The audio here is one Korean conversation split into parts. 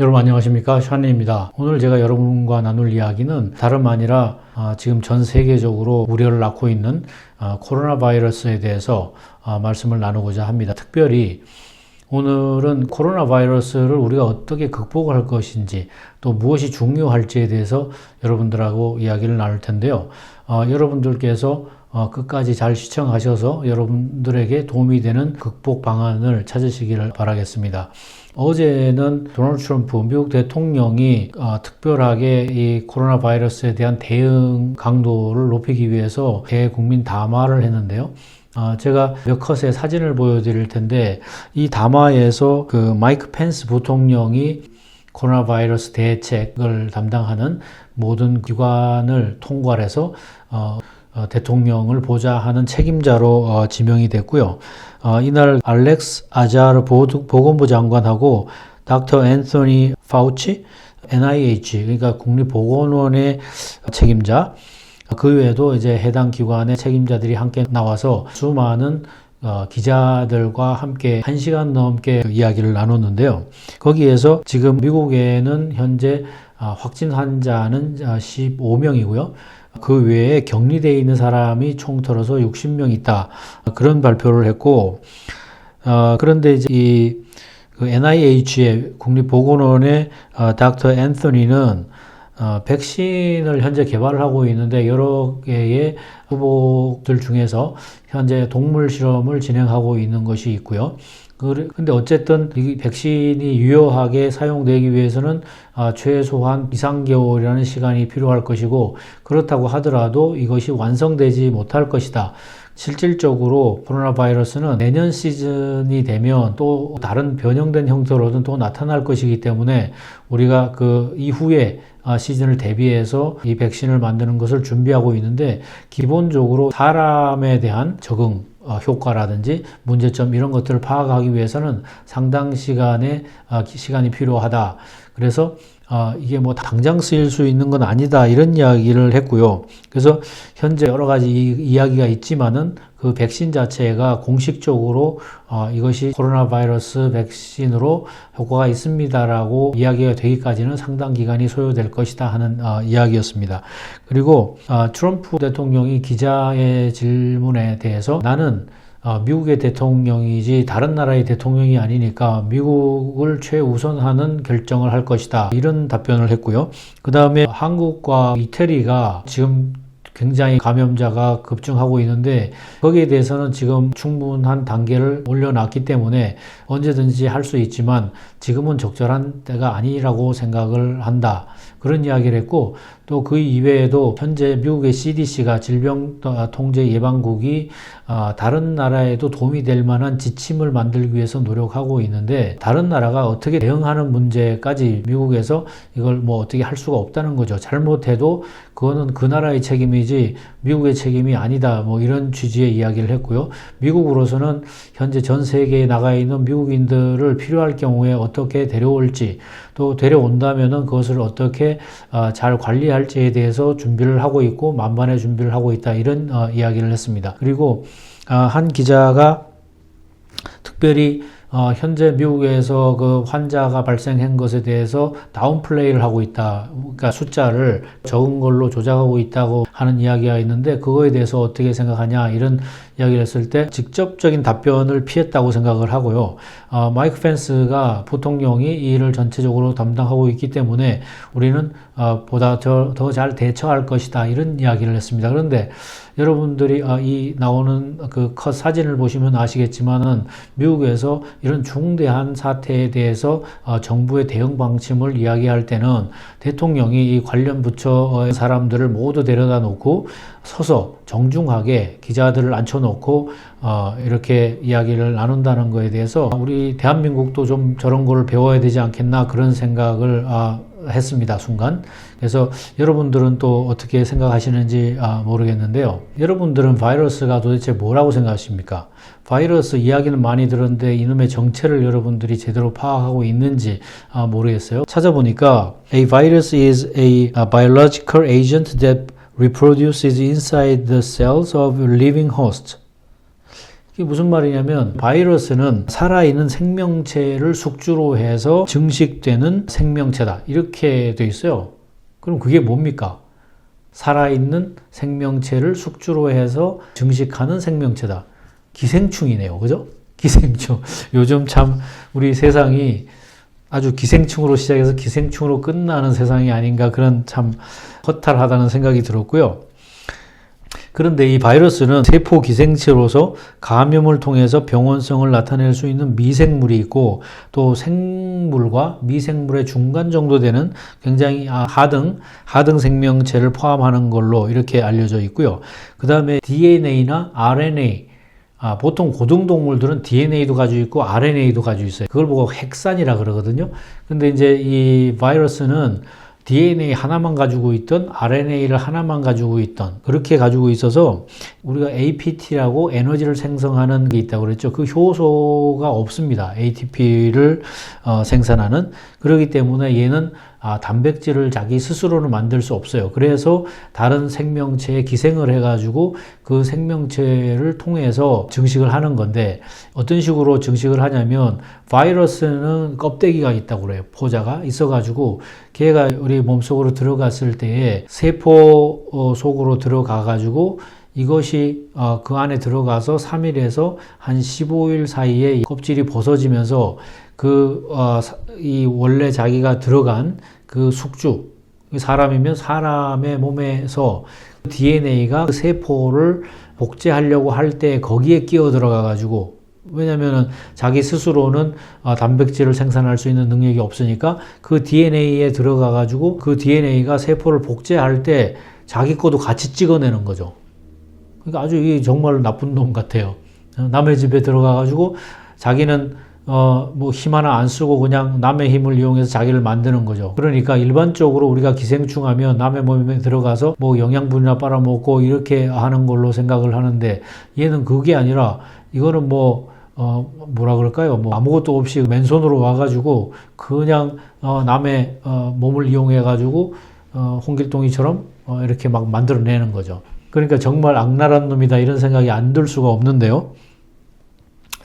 여러분 안녕하십니까 샤네입니다. 오늘 제가 여러분과 나눌 이야기는 다름 아니라 아, 지금 전 세계적으로 우려를 낳고 있는 아, 코로나 바이러스에 대해서 아, 말씀을 나누고자 합니다. 특별히 오늘은 코로나 바이러스를 우리가 어떻게 극복할 것인지 또 무엇이 중요할지에 대해서 여러분들하고 이야기를 나눌 텐데요. 어, 여러분들께서 어, 끝까지 잘 시청하셔서 여러분들에게 도움이 되는 극복 방안을 찾으시기를 바라겠습니다. 어제는 도널드 트럼프 미국 대통령이 어, 특별하게 이 코로나 바이러스에 대한 대응 강도를 높이기 위해서 대국민 담화를 했는데요. 어, 제가 몇 컷의 사진을 보여드릴 텐데 이 담화에서 그 마이크 펜스 부통령이 코로나 바이러스 대책을 담당하는 모든 기관을 통괄해서 어, 어, 대통령을 보좌하는 책임자로 어, 지명이 됐고요. 어, 이날 알렉스 아자르 보건부 장관하고 닥터 앤서니 파우치 NIH 그러니까 국립보건원의 책임자 그 외에도 이제 해당 기관의 책임자들이 함께 나와서 수많은 어, 기자들과 함께 1시간 넘게 그 이야기를 나눴는데요. 거기에서 지금 미국에는 현재 어, 확진 환자는 15명이고요. 그 외에 격리되어 있는 사람이 총 털어서 60명 있다. 그런 발표를 했고, 어, 그런데 이제 이, 그 NIH의 국립보건원의 어, 닥터 앤서니는 어, 백신을 현재 개발을 하고 있는데 여러 개의 후보들 중에서 현재 동물 실험을 진행하고 있는 것이 있고요. 근데 어쨌든 이 백신이 유효하게 사용되기 위해서는 아, 최소한 2, 3개월이라는 시간이 필요할 것이고 그렇다고 하더라도 이것이 완성되지 못할 것이다. 실질적으로 코로나 바이러스는 내년 시즌이 되면 또 다른 변형된 형태로든 또 나타날 것이기 때문에 우리가 그 이후에 아, 시즌을 대비해서 이 백신을 만드는 것을 준비하고 있는데 기본적으로 사람에 대한 적응 어, 효과라든지 문제점 이런 것들을 파악하기 위해서는 상당 시간의 어, 시간이 필요하다. 그래서 아, 이게 뭐 당장 쓰일 수 있는 건 아니다 이런 이야기를 했고요. 그래서 현재 여러 가지 이야기가 있지만은 그 백신 자체가 공식적으로 어, 이것이 코로나 바이러스 백신으로 효과가 있습니다라고 이야기가 되기까지는 상당 기간이 소요될 것이다 하는 어, 이야기였습니다. 그리고 어, 트럼프 대통령이 기자의 질문에 대해서 나는 어, 미국의 대통령이지 다른 나라의 대통령이 아니니까 미국을 최우선하는 결정을 할 것이다. 이런 답변을 했고요. 그 다음에 한국과 이태리가 지금 굉장히 감염자가 급증하고 있는데 거기에 대해서는 지금 충분한 단계를 올려놨기 때문에 언제든지 할 수 있지만 지금은 적절한 때가 아니라고 생각을 한다. 그런 이야기를 했고 또 그 이외에도 현재 미국의 CDC가 질병 통제 예방국이 아, 다른 나라에도 도움이 될 만한 지침을 만들기 위해서 노력하고 있는데 다른 나라가 어떻게 대응하는 문제까지 미국에서 이걸 뭐 어떻게 할 수가 없다는 거죠. 잘못해도 그거는 그 나라의 책임이지 미국의 책임이 아니다. 뭐 이런 취지의 이야기를 했고요. 미국으로서는 현재 전 세계에 나가 있는 미국인들을 필요할 경우에 어떻게 데려올지 또 데려온다면은 그것을 어떻게 어, 잘 관리할지에 대해서 준비를 하고 있고 만반의 준비를 하고 있다 이런 어, 이야기를 했습니다. 그리고 어, 한 기자가 특별히 어, 현재 미국에서 그 환자가 발생한 것에 대해서 다운플레이를 하고 있다. 그러니까 숫자를 적은 걸로 조작하고 있다고 하는 이야기가 있는데 그거에 대해서 어떻게 생각하냐 이런 이야기를 했을 때 직접적인 답변을 피했다고 생각을 하고요. 어, 마이크 펜스가 부통령이 이 일을 전체적으로 담당하고 있기 때문에 우리는 어, 보다 더 잘 대처할 것이다 이런 이야기를 했습니다. 그런데 여러분들이 어, 이 나오는 그 컷 사진을 보시면 아시겠지만은 미국에서 이런 중대한 사태에 대해서 어, 정부의 대응 방침을 이야기할 때는 대통령이 이 관련 부처의 사람들을 모두 데려다 놓고 서서 정중하게 기자들을 앉혀놓고 어, 이렇게 이야기를 나눈다는 거에 대해서 우리 대한민국도 좀 저런 걸 배워야 되지 않겠나 그런 생각을 아, 했습니다 순간. 그래서 여러분들은 또 어떻게 생각하시는지 아, 모르겠는데요. 여러분들은 바이러스가 도대체 뭐라고 생각하십니까? 바이러스 이야기는 많이 들었는데 이놈의 정체를 여러분들이 제대로 파악하고 있는지 아, 모르겠어요. 찾아보니까 A virus is a biological agent that reproduces inside the cells of living host. 이게 무슨 말이냐면 바이러스는 살아있는 생명체를 숙주로 해서 증식되는 생명체다. 이렇게 돼 있어요. 그럼 그게 뭡니까? 살아있는 생명체를 숙주로 해서 증식하는 생명체다. 기생충이네요. 그죠? 기생충. 요즘 참 우리 세상이 아주 기생충으로 시작해서 기생충으로 끝나는 세상이 아닌가 그런 참 허탈하다는 생각이 들었고요. 그런데 이 바이러스는 세포 기생체로서 감염을 통해서 병원성을 나타낼 수 있는 미생물이 있고 또 생물과 미생물의 중간 정도 되는 굉장히 아, 하등 하등 생명체를 포함하는 걸로 이렇게 알려져 있고요. 그 다음에 DNA나 RNA 아, 보통 고등동물들은 DNA도 가지고 있고 RNA도 가지고 있어요. 그걸 보고 핵산이라 그러거든요. 근데 이제 이 바이러스는 DNA 하나만 가지고 있던 RNA를 하나만 가지고 있던 그렇게 가지고 있어서 우리가 APT라고 에너지를 생성하는 게 있다고 그랬죠. 그 효소가 없습니다. ATP를 어, 생산하는 그렇기 때문에 얘는 아, 단백질을 자기 스스로는 만들 수 없어요. 그래서 다른 생명체에 기생을 해가지고 그 생명체를 통해서 증식을 하는 건데 어떤 식으로 증식을 하냐면 바이러스는 껍데기가 있다고 그래요. 포자가 있어가지고 걔가 우리 몸속으로 들어갔을 때에 세포 어, 속으로 들어가가지고 이것이 어, 그 안에 들어가서 3일에서 한 15일 사이에 껍질이 벗어지면서 그, 어, 이 원래 자기가 들어간 그 숙주, 사람이면 사람의 몸에서 DNA가 그 세포를 복제하려고 할 때 거기에 끼어 들어가 가지고 왜냐면은 자기 스스로는 어, 단백질을 생산할 수 있는 능력이 없으니까 그 DNA에 들어가 가지고 그 DNA가 세포를 복제할 때 자기 것도 같이 찍어내는 거죠. 그러니까 아주 이 정말 나쁜 놈 같아요. 남의 집에 들어가 가지고 자기는 어, 뭐 힘 하나 안 쓰고 그냥 남의 힘을 이용해서 자기를 만드는 거죠. 그러니까 일반적으로 우리가 기생충 하면 남의 몸에 들어가서 뭐 영양분이나 빨아먹고 이렇게 하는 걸로 생각을 하는데 얘는 그게 아니라 이거는 뭐 어, 뭐라 그럴까요? 뭐 아무것도 없이 맨손으로 와가지고 그냥 어, 남의 어, 몸을 이용해가지고 어, 홍길동이처럼 어, 이렇게 막 만들어내는 거죠. 그러니까 정말 악랄한 놈이다 이런 생각이 안 들 수가 없는데요.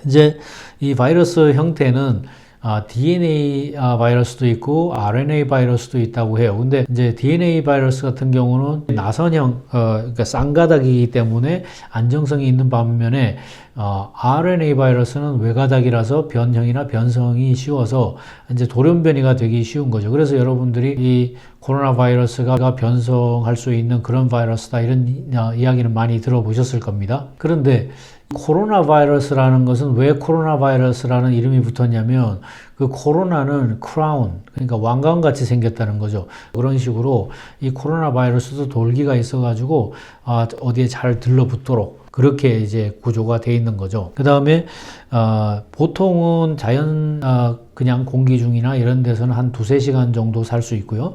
이제 이 바이러스 형태는 아, DNA 아, 바이러스도 있고 RNA 바이러스도 있다고 해요. 근데 이제 DNA 바이러스 같은 경우는 나선형, 어, 그러니까 쌍가닥이기 때문에 안정성이 있는 반면에 어, RNA 바이러스는 외가닥이라서 변형이나 변성이 쉬워서 이제 돌연변이가 되기 쉬운 거죠. 그래서 여러분들이 이 코로나 바이러스가 변성할 수 있는 그런 바이러스다 이런 어, 이야기는 많이 들어보셨을 겁니다. 그런데 코로나 바이러스라는 것은 왜 코로나 바이러스라는 이름이 붙었냐면 그 코로나는 크라운 그러니까 왕관 같이 생겼다는 거죠. 그런 식으로 이 코로나 바이러스도 돌기가 있어가지고 아, 어디에 잘 들러붙도록 그렇게 이제 구조가 돼 있는 거죠. 그 다음에 어, 보통은 자연 어, 그냥 공기 중이나 이런 데서는 한 두세 시간 정도 살 수 있고요.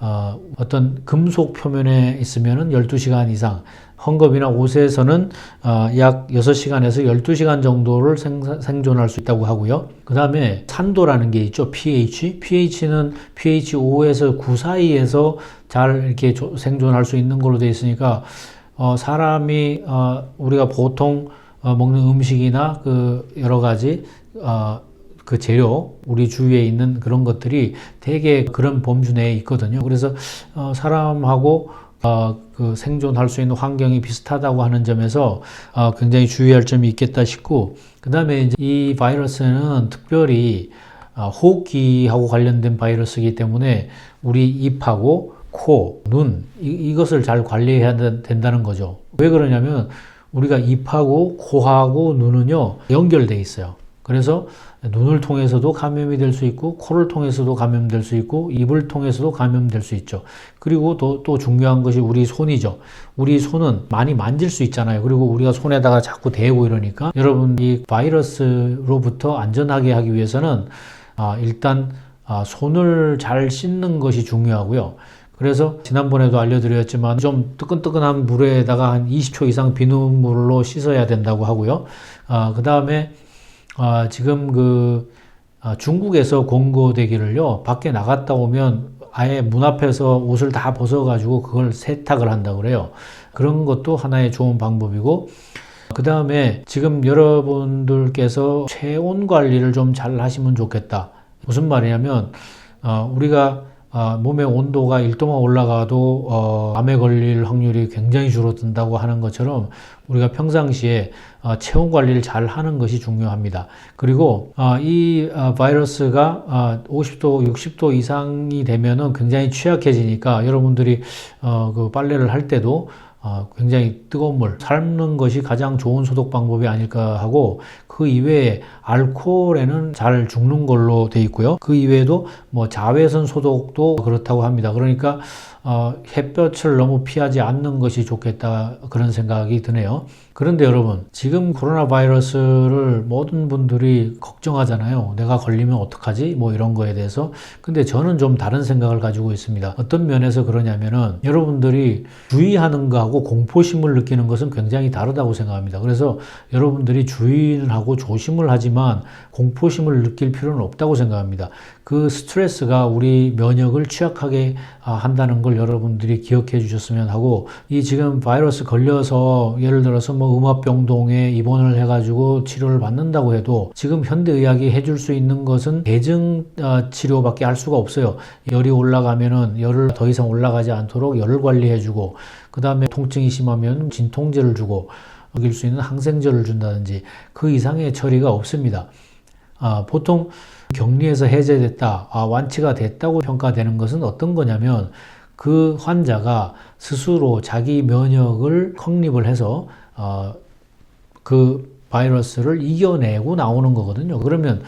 어, 어떤 금속 표면에 있으면은 12시간 이상, 헝겊이나 옷에서는 어, 약 6시간에서 12시간 정도를 생, 생존할 수 있다고 하고요. 그 다음에 산도라는 게 있죠. pH. pH는 pH 5에서 9 사이에서 잘 이렇게 조, 생존할 수 있는 걸로 되어 있으니까 어, 사람이 어, 우리가 보통 어, 먹는 음식이나 그 여러 가지 어, 그 재료, 우리 주위에 있는 그런 것들이 되게 그런 범주 내에 있거든요. 그래서 어, 사람하고 어, 그 생존할 수 있는 환경이 비슷하다고 하는 점에서 어, 굉장히 주의할 점이 있겠다 싶고, 그 다음에 이 바이러스는 특별히 어, 호흡기하고 관련된 바이러스이기 때문에 우리 입하고 코, 눈 이, 이것을 잘 관리해야 된다는 거죠. 왜 그러냐면 우리가 입하고 코하고 눈은요 연결돼 있어요. 그래서 눈을 통해서도 감염이 될 수 있고 코를 통해서도 감염될 수 있고 입을 통해서도 감염될 수 있죠. 그리고 또, 또 중요한 것이 우리 손이죠. 우리 손은 많이 만질 수 있잖아요. 그리고 우리가 손에다가 자꾸 대고 이러니까 여러분 이 바이러스로부터 안전하게 하기 위해서는 아, 일단 아, 손을 잘 씻는 것이 중요하고요. 그래서 지난번에도 알려드렸지만 좀 뜨끈뜨끈한 물에다가 한 20초 이상 비눗물로 씻어야 된다고 하고요. 아, 그 다음에 아, 지금 그 아, 중국에서 공고되기를요 밖에 나갔다 오면 아예 문 앞에서 옷을 다 벗어가지고 그걸 세탁을 한다고 그래요. 그런 것도 하나의 좋은 방법이고 그 다음에 지금 여러분들께서 체온 관리를 좀 잘 하시면 좋겠다. 무슨 말이냐면 어, 우리가 어, 몸의 온도가 1도만 올라가도 어, 암에 걸릴 확률이 굉장히 줄어든다고 하는 것처럼 우리가 평상시에 어, 체온 관리를 잘 하는 것이 중요합니다. 그리고 어, 이 어, 바이러스가 어, 50도, 60도 이상이 되면은 굉장히 취약해지니까 여러분들이 어, 그 빨래를 할 때도 어, 굉장히 뜨거운 물 삶는 것이 가장 좋은 소독 방법이 아닐까 하고 그 이외에 알코올에는 잘 죽는 걸로 돼 있고요. 그 이외에도 뭐 자외선 소독도 그렇다고 합니다. 그러니까 어, 햇볕을 너무 피하지 않는 것이 좋겠다 그런 생각이 드네요. 그런데 여러분 지금 코로나 바이러스를 모든 분들이 걱정하잖아요. 내가 걸리면 어떡하지? 뭐 이런 거에 대해서. 근데 저는 좀 다른 생각을 가지고 있습니다. 어떤 면에서 그러냐면은 여러분들이 주의하는 거하고 공포심을 느끼는 것은 굉장히 다르다고 생각합니다. 그래서 여러분들이 주의는 하고 조심을 하지만 공포심을 느낄 필요는 없다고 생각합니다. 그 스트레스가 우리 면역을 취약하게 아, 한다는 걸 여러분들이 기억해 주셨으면 하고 이 지금 바이러스 걸려서 예를 들어서 뭐 음압병동에 입원을 해가지고 치료를 받는다고 해도 지금 현대의학이 해줄 수 있는 것은 대증 어, 치료밖에 할 수가 없어요. 열이 올라가면은 열을 더 이상 올라가지 않도록 열을 관리해주고 그 다음에 통증이 심하면 진통제를 주고 먹일 수 있는 항생제를 준다든지 그 이상의 처리가 없습니다. 아, 보통 격리에서 해제됐다, 아, 완치가 됐다고 평가되는 것은 어떤 거냐면 그 환자가 스스로 자기 면역을 확립을 해서 어, 그 바이러스를 이겨내고 나오는 거거든요. 그러면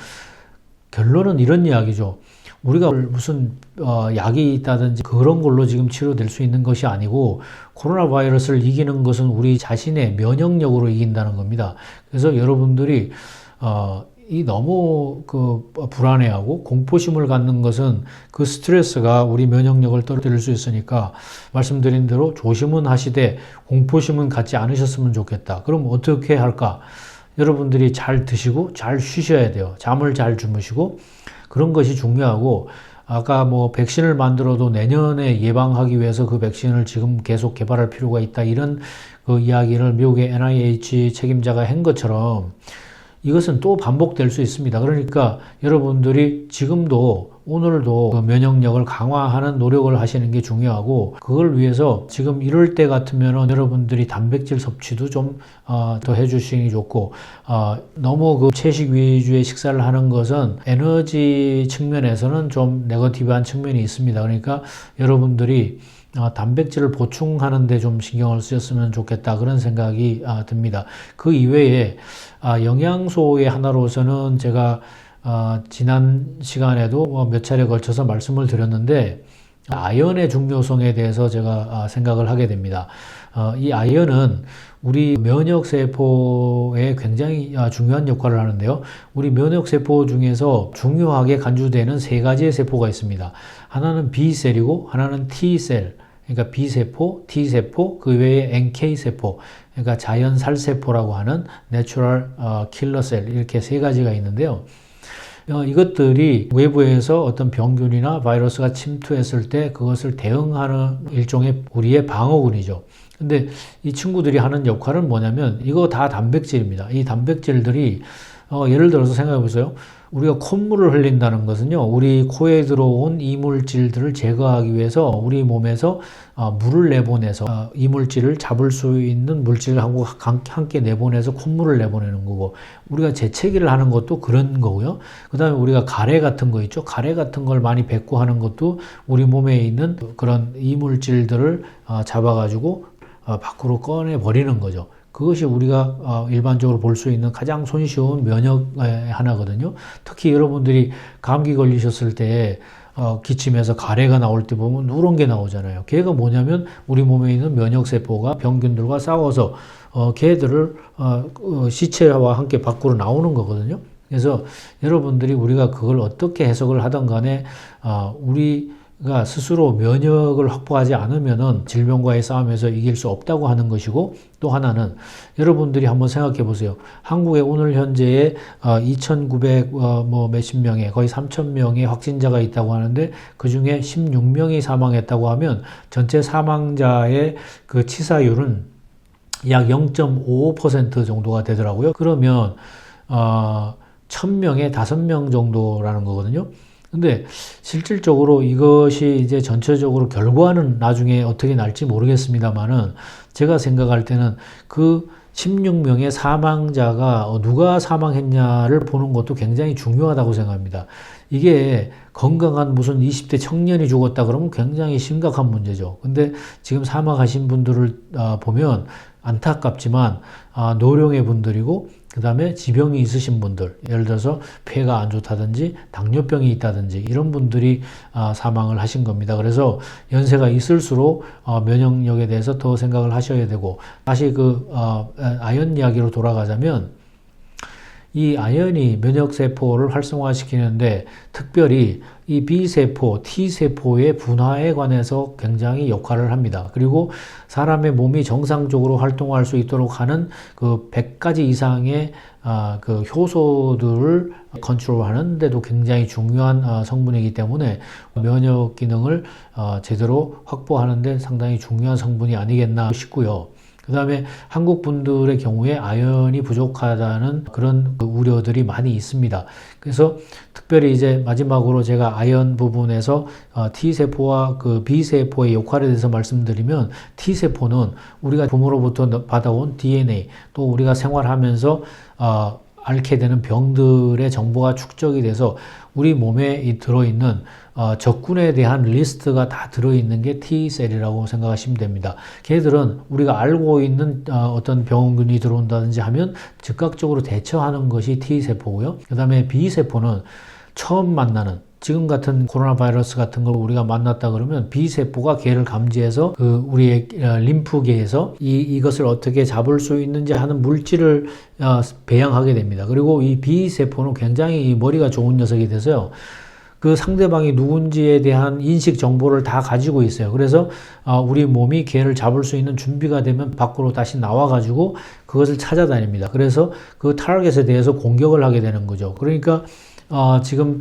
결론은 이런 이야기죠. 우리가 무슨 어, 약이 있다든지 그런 걸로 지금 치료될 수 있는 것이 아니고 코로나 바이러스를 이기는 것은 우리 자신의 면역력으로 이긴다는 겁니다. 그래서 여러분들이 어, 이 너무 그 불안해하고 공포심을 갖는 것은 그 스트레스가 우리 면역력을 떨어뜨릴 수 있으니까 말씀드린 대로 조심은 하시되 공포심은 갖지 않으셨으면 좋겠다. 그럼 어떻게 할까? 여러분들이 잘 드시고 잘 쉬셔야 돼요. 잠을 잘 주무시고 그런 것이 중요하고 아까 뭐 백신을 만들어도 내년에 예방하기 위해서 그 백신을 지금 계속 개발할 필요가 있다 이런 그 이야기를 미국의 NIH 책임자가 한 것처럼 이것은 또 반복될 수 있습니다. 그러니까 여러분들이 지금도 오늘도 그 면역력을 강화하는 노력을 하시는 게 중요하고 그걸 위해서 지금 이럴 때 같으면 여러분들이 단백질 섭취도 좀더 어, 해주시는 게 좋고 어, 너무 그 채식 위주의 식사를 하는 것은 에너지 측면에서는 좀 네거티브한 측면이 있습니다. 그러니까 여러분들이 어, 단백질을 보충하는 데 좀 신경을 쓰셨으면 좋겠다 그런 생각이 아, 듭니다. 그 이외에 아, 영양소의 하나로서는 제가 아, 지난 시간에도 뭐몇 차례 걸쳐서 말씀을 드렸는데 아연의 중요성에 대해서 제가 아, 생각을 하게 됩니다. 어, 이 아연은 우리 면역 세포에 굉장히 아, 중요한 역할을 하는데요. 우리 면역 세포 중에서 중요하게 간주되는 세 가지의 세포가 있습니다. 하나는 B셀이고 하나는 T셀, 그러니까 B세포, T세포, 그 외에 NK세포, 그러니까 자연 살세포라고 하는 Natural Killer Cell 이렇게 세 가지가 있는데요. 어, 이것들이 외부에서 어떤 병균이나 바이러스가 침투했을 때 그것을 대응하는 일종의 우리의 방어군이죠. 근데 이 친구들이 하는 역할은 뭐냐면 이거 다 단백질입니다. 이 단백질들이 어, 예를 들어서 생각해 보세요. 우리가 콧물을 흘린다는 것은요, 우리 코에 들어온 이물질들을 제거하기 위해서 우리 몸에서 어, 물을 내보내서 어, 이물질을 잡을 수 있는 물질하고 함께 내보내서 콧물을 내보내는 거고, 우리가 재채기를 하는 것도 그런 거고요. 그 다음에 우리가 가래 같은 거 있죠. 가래 같은 걸 많이 뱉고 하는 것도 우리 몸에 있는 그런 이물질들을 어, 잡아가지고 어, 밖으로 꺼내 버리는 거죠. 그것이 우리가 어, 일반적으로 볼 수 있는 가장 손쉬운 면역의 하나거든요. 특히 여러분들이 감기 걸리셨을 때 어, 기침에서 가래가 나올 때 보면 누런 게 나오잖아요. 걔가 뭐냐면 우리 몸에 있는 면역 세포가 병균들과 싸워서 어, 걔들을 시체와 함께 밖으로 나오는 거거든요. 그래서 여러분들이 우리가 그걸 어떻게 해석을 하던 간에 어, 우리 가 스스로 면역을 확보하지 않으면은 질병과의 싸움에서 이길 수 없다고 하는 것이고 또 하나는 여러분들이 한번 생각해 보세요. 한국에 오늘 현재에 2,900 어, 뭐 몇십 명의 거의 3,000 명의 확진자가 있다고 하는데 그 중에 16명이 사망했다고 하면 전체 사망자의 그 치사율은 약 0.55% 정도가 되더라고요. 그러면 어, 1000명에 5명 정도라는 거거든요. 근데 실질적으로 이것이 이제 전체적으로 결과는 나중에 어떻게 날지 모르겠습니다만은 제가 생각할 때는 그 16명의 사망자가 어, 누가 사망했냐를 보는 것도 굉장히 중요하다고 생각합니다. 이게 건강한 무슨 20대 청년이 죽었다 그러면 굉장히 심각한 문제죠. 근데 지금 사망하신 분들을 어, 보면 안타깝지만 아, 노령의 분들이고 그 다음에 지병이 있으신 분들 예를 들어서 폐가 안 좋다든지 당뇨병이 있다든지 이런 분들이 아, 사망을 하신 겁니다. 그래서 연세가 있을수록 어, 면역력에 대해서 더 생각을 하셔야 되고 다시 그 어, 아연 이야기로 돌아가자면 이 아연이 면역세포를 활성화시키는데 특별히 이 B세포, T세포의 분화에 관해서 굉장히 역할을 합니다. 그리고 사람의 몸이 정상적으로 활동할 수 있도록 하는 그 100가지 이상의 아, 그 효소들을 컨트롤하는 데도 굉장히 중요한 아, 성분이기 때문에 면역 기능을 아, 제대로 확보하는 데 상당히 중요한 성분이 아니겠나 싶고요. 그 다음에 한국 분들의 경우에 아연이 부족하다는 그런 그 우려들이 많이 있습니다. 그래서 특별히 이제 마지막으로 제가 아연 부분에서 어, T세포와 그 B세포의 역할에 대해서 말씀드리면 T세포는 우리가 부모로부터 받아온 DNA 또 우리가 생활하면서 어, 앓게 되는 병들의 정보가 축적이 돼서 우리 몸에 들어있는 어, 적군에 대한 리스트가 다 들어있는 게 T셀이라고 생각하시면 됩니다. 걔들은 우리가 알고 있는 어, 어떤 병균이 들어온다든지 하면 즉각적으로 대처하는 것이 T세포고요. 그 다음에 B세포는 처음 만나는 지금 같은 코로나 바이러스 같은 걸 우리가 만났다 그러면 B세포가 걔를 감지해서 그 우리의 어, 림프계에서 이, 이것을 어떻게 잡을 수 있는지 하는 물질을 어, 배양하게 됩니다. 그리고 이 B세포는 굉장히 머리가 좋은 녀석이 돼서요. 그 상대방이 누군지에 대한 인식 정보를 다 가지고 있어요. 그래서 어, 우리 몸이 걔를 잡을 수 있는 준비가 되면 밖으로 다시 나와가지고 그것을 찾아다닙니다. 그래서 그 타겟에 대해서 공격을 하게 되는 거죠. 그러니까 지금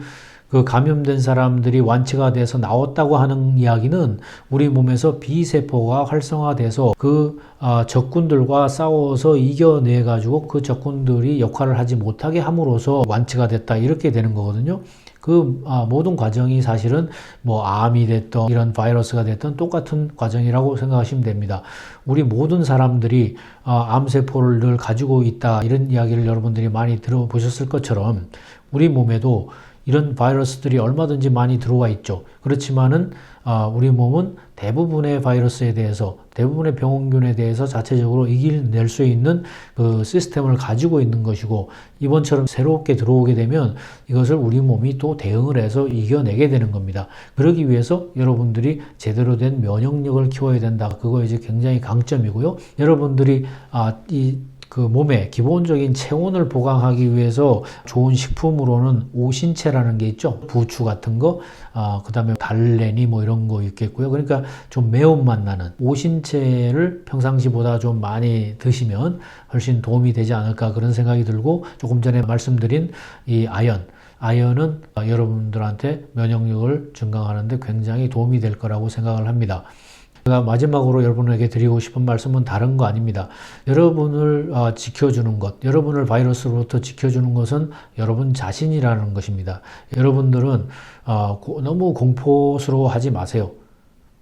그 감염된 사람들이 완치가 돼서 나왔다고 하는 이야기는 우리 몸에서 B세포가 활성화돼서 그 아, 적군들과 싸워서 이겨내 가지고 그 적군들이 역할을 하지 못하게 함으로써 완치가 됐다 이렇게 되는 거거든요. 그 아, 모든 과정이 사실은 뭐 암이 됐던 이런 바이러스가 됐던 똑같은 과정이라고 생각하시면 됩니다. 우리 모든 사람들이 아, 암세포를 늘 가지고 있다 이런 이야기를 여러분들이 많이 들어보셨을 것처럼 우리 몸에도 이런 바이러스들이 얼마든지 많이 들어와 있죠. 그렇지만은 아, 우리 몸은 대부분의 바이러스에 대해서 대부분의 병원균에 대해서 자체적으로 이길낼 수 있는 그 시스템을 가지고 있는 것이고 이번처럼 새롭게 들어오게 되면 이것을 우리 몸이 또 대응을 해서 이겨내게 되는 겁니다. 그러기 위해서 여러분들이 제대로 된 면역력을 키워야 된다. 그거 이제 굉장히 강점이고요. 여러분들이 아, 이 그 몸의 기본적인 체온을 보강하기 위해서 좋은 식품으로는 오신채라는 게 있죠. 부추 같은 거, 아, 그 다음에 달래니 뭐 이런 거 있겠고요. 그러니까 좀 매운맛 나는 오신채를 평상시보다 좀 많이 드시면 훨씬 도움이 되지 않을까 그런 생각이 들고 조금 전에 말씀드린 이 아연, 아연은 여러분들한테 면역력을 증강하는데 굉장히 도움이 될 거라고 생각을 합니다. 제가 마지막으로 여러분에게 드리고 싶은 말씀은 다른 거 아닙니다. 여러분을 어, 지켜주는 것, 여러분을 바이러스로부터 지켜주는 것은 여러분 자신이라는 것입니다. 여러분들은 어, 너무 공포스러워하지 마세요.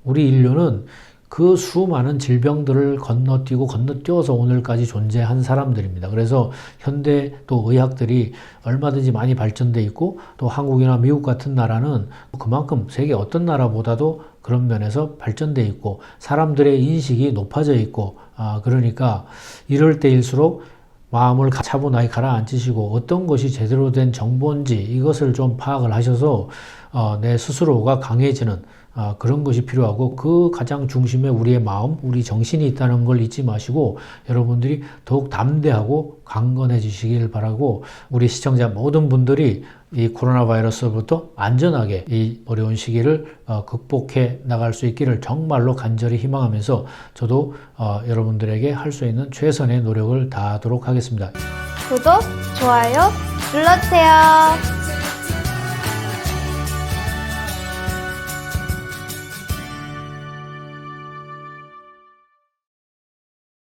우리 인류는 그 수많은 질병들을 건너뛰고 건너뛰어서 오늘까지 존재한 사람들입니다. 그래서 현대 또 의학들이 얼마든지 많이 발전돼 있고 또 한국이나 미국 같은 나라는 그만큼 세계 어떤 나라보다도 그런 면에서 발전돼 있고 사람들의 인식이 높아져 있고 아 그러니까 이럴 때일수록 마음을 차분하게 가라앉히시고 어떤 것이 제대로 된 정보인지 이것을 좀 파악을 하셔서 어, 내 스스로가 강해지는 아, 그런 것이 필요하고 그 가장 중심에 우리의 마음, 우리 정신이 있다는 걸 잊지 마시고 여러분들이 더욱 담대하고 강건해지시길 바라고 우리 시청자 모든 분들이 이 코로나 바이러스부터 안전하게 이 어려운 시기를 어, 극복해 나갈 수 있기를 정말로 간절히 희망하면서 저도 어, 여러분들에게 할 수 있는 최선의 노력을 다하도록 하겠습니다. 구독, 좋아요 눌러주세요.